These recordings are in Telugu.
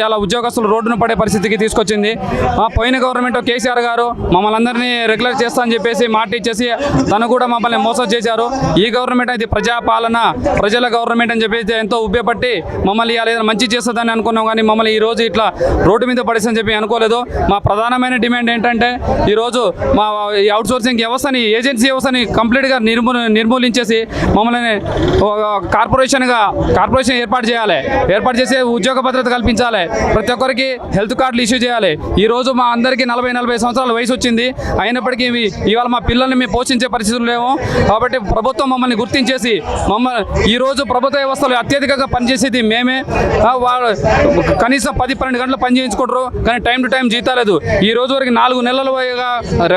ఇలా ఉద్యోగస్తులు రోడ్డున పడే పరిస్థితికి తీసుకొచ్చింది. పోయిన గవర్నమెంట్ కేసీఆర్ గారు మమ్మల్ని అందరినీ రెగ్యులర్ చేస్తా అని చెప్పేసి మాట ఇచ్చేసి తను కూడా మమ్మల్ని మోసం చేశారు. ఈ గవర్నమెంట్ అయితే ప్రజాపాలన ప్రజల గవర్నమెంట్ అని చెప్పేసి ఎంతో ఉపయోగపట్టి మమ్మల్ని ఇలా ఏదైనా మంచి చేస్తుందని అనుకున్నాం కానీ మమ్మల్ని ఈ రోజు ఇట్లా రోడ్డు మీద పడేసని చెప్పి అనుకోలేదు. మా ప్రధానమైన డిమాండ్ ఏంటంటే ఈరోజు మా ఈ అవుట్ సోర్సింగ్ వ్యవస్థని ఏజెన్సీ వ్యవస్థని కంప్లీట్గా నిర్మూ నిర్మూలించేసి మమ్మల్ని కార్పొరేషన్గా కార్పొరేషన్ ఏర్పాటు చేయాలి. ఏర్పాటు చేసి ఉద్యోగ భద్రత కల్పించాలి. ప్రతి ఒక్కరికి హెల్త్ కార్డులు ఇష్యూ చేయాలి. ఈ రోజు మా అందరికీ నలభై నలభై సంవత్సరాల వయసు వచ్చింది. అయినప్పటికీ ఇవాళ మా పిల్లల్ని మేము పోషించే పరిస్థితులు లేవు. కాబట్టి ప్రభుత్వం మమ్మల్ని గుర్తించేసి మమ్మల్ని ఈ రోజు ప్రభుత్వ వ్యవస్థలు అత్యధికంగా పనిచేసేది మేమే. వాళ్ళు కనీసం పది పన్నెండు గంటలు పని చేయించుకుంటారు. కానీ టైం టు టైం జీతాలు లేదు. ఈ రోజు వరకు నాలుగు నెలలుగా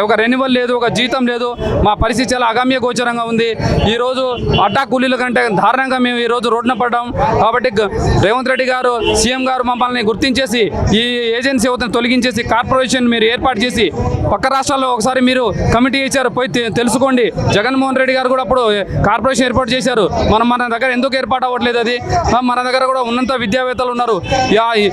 ఒక రెన్యువల్ లేదు ఒక జీతం లేదు. మా పరిస్థితి చాలా అగమ్య గోచరంగా ఉంది. ఈ రోజు అడ్డా కూలీల కంటే దారుణంగా మేము ఈ రోజు రోడ్డున పడ్డాం. కాబట్టి రేవంత్ రెడ్డి గారు సీఎం గారు మమ్మల్ని గుర్తించేసి ఈ ఏజెన్సీ అవుతుంది తొలగించేసి కార్పొరేషన్ మీరు ఏర్పాటు చేసి పక్క రాష్ట్రాల్లో ఒకసారి మీరు కమిటీ ఇచ్చారు పోయి తెలుసుకోండి. జగన్మోహన్ రెడ్డి గారు కూడా అప్పుడు కార్పొరేషన్ ఏర్పాటు చేశారు. మనం మన దగ్గర ఎందుకు ఏర్పాటు అవ్వట్లేదు అది? మన దగ్గర కూడా ఉన్నంత విద్యావేత్తలు ఉన్నారు. యా ఈ-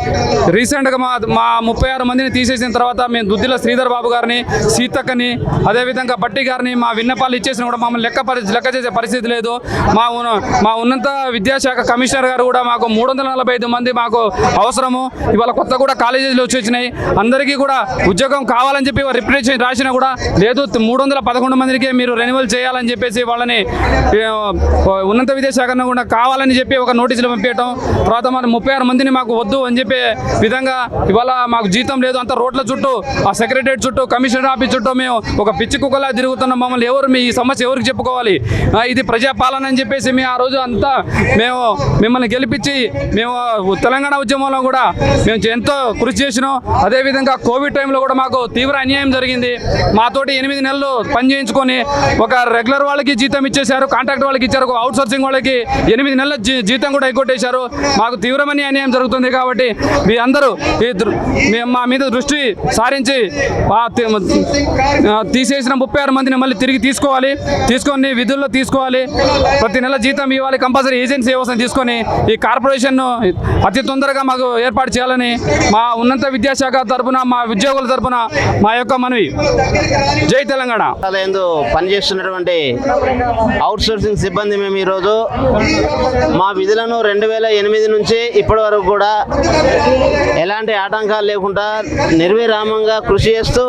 రీసెంట్గా మా మా ముప్పై ఆరు మందిని తీసేసిన తర్వాత మేము దుద్దిల శ్రీధర్ బాబు గారిని సీతక్కని అదేవిధంగా బట్టి గారిని మా విన్నపాలు ఇచ్చేసిన కూడా మమ్మల్ని లెక్క పరి లెక్క చేసే పరిస్థితి లేదు. మా ఉన్న- మా ఉన్నత విద్యాశాఖ కమిషనర్ గారు కూడా మాకు మూడు వందల నలభై ఐదు మంది మాకు అవసరము. ఇవాళ కొత్త కూడా కాలేజీలు వచ్చి వచ్చినాయి. అందరికీ కూడా ఉద్యోగం కావాలని చెప్పి రిప్రజెంటేషన్ రాసినా కూడా లేదు. మూడు వందల పదకొండు మందికి మీరు రెన్యువల్ చేయాలని చెప్పేసి వాళ్ళని ఉన్నత విద్యాశాఖను కూడా కావాలని చెప్పి ఒక నోటీసులు పంపించడం తర్వాత మన ముప్పై ఆరు మందిని మాకు వద్దు అని చెప్పే విధంగా ఇవాళ మాకు జీతం లేదు. అంత రోడ్ల చుట్టూ ఆ సెక్రటరేట్ చుట్టూ కమిషనర్ ఆఫీస్ చుట్టూ మేము ఒక పిచ్చి కుక్కలా తిరుగుతున్నాం. మమ్మల్ని ఎవరు మీ సమస్య ఎవరికి చెప్పుకోవాలి? ఇది ప్రజాపాలన అని చెప్పేసి మేము ఆ రోజు అంతా మేము మిమ్మల్ని గెలిపించి మేము తెలంగాణ ఉద్యమం ఉద్యమంలో కూడా మేము ఎంతో కృషి చేసినాం. అదేవిధంగా కోవిడ్ టైంలో కూడా మాకు తీవ్ర అన్యాయం జరిగింది. మాతోటి ఎనిమిది నెలలు పని చేయించుకొని ఒక రెగ్యులర్ వాళ్ళకి జీతం ఇచ్చేశారు కాంట్రాక్ట్ వాళ్ళకి ఇచ్చారు ఒక అవుట్ సోర్సింగ్ వాళ్ళకి ఎనిమిది నెలల జీ- జీతం కూడా ఎగ్గొట్టేశారు. మాకు తీవ్రమైన అన్యాయం జరుగుతుంది కాబట్టి మీ అందరూ ఈ దృ- మా మీద దృష్టి సారించి తీసేసిన ముప్పై ఆరు మందిని మళ్ళీ తిరిగి తీసుకోవాలి. తీసుకొని విధుల్లో తీసుకోవాలి. ప్రతి నెల జీతం ఇవ్వాలి. కంపల్సరీ ఏజెన్సీ వ్యవస్థను తీసుకొని ఈ కార్పొరేషన్ను అతి తొందరగా మాకు ఏర్పాటు చేయాలని మా ఉన్నత విద్యాశాఖ తరపున మా ఉద్యోగుల తరపున మా యొక్క మనవి. జై తెలంగాణ. పనిచేస్తున్నటువంటి అవుట్ సోర్సింగ్ సిబ్బంది మేము ఈరోజు మా విధులను రెండు వేల ఎనిమిది నుంచి ఇప్పటి వరకు కూడా ఎలాంటి ఆటంకాలు లేకుండా నిర్విరామంగా కృషి చేస్తూ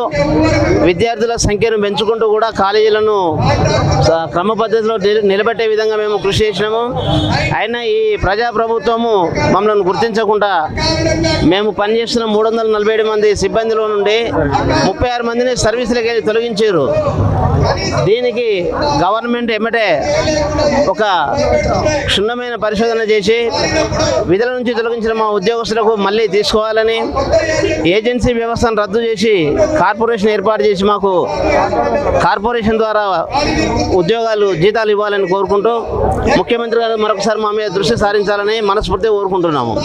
విద్యార్థుల సంఖ్యను పెంచుకుంటూ కూడా కాలేజీలను క్రమ పద్ధతిలో నిలబెట్టే విధంగా మేము కృషి చేసినాము. అయినా ఈ ప్రజాప్రభుత్వము మమ్మల్ని గుర్తించకుండా మేము పనిచేస్తున్న మూడు వందల నలభై ఏడు మంది సిబ్బందిలో నుండి ముప్పై ఆరు మందిని సర్వీసులకు వెళ్ళి తొలగించారు. దీనికి గవర్నమెంట్ ఎమ్మటే ఒక క్షుణ్ణమైన పరిశోధన చేసి విధుల నుంచి తొలగించిన మా ఉద్యోగస్తులకు మళ్ళీ తీసుకోవాలని ఏజెన్సీ వ్యవస్థను రద్దు చేసి కార్పొరేషన్ ఏర్పాటు చేసి మాకు కార్పొరేషన్ ద్వారా ఉద్యోగాలు జీతాలు ఇవ్వాలని కోరుకుంటూ ముఖ్యమంత్రి గారు మరొకసారి మా మీద దృష్టి సారించాలని మనస్ఫూర్తిగా కోరుకుంటున్నాము.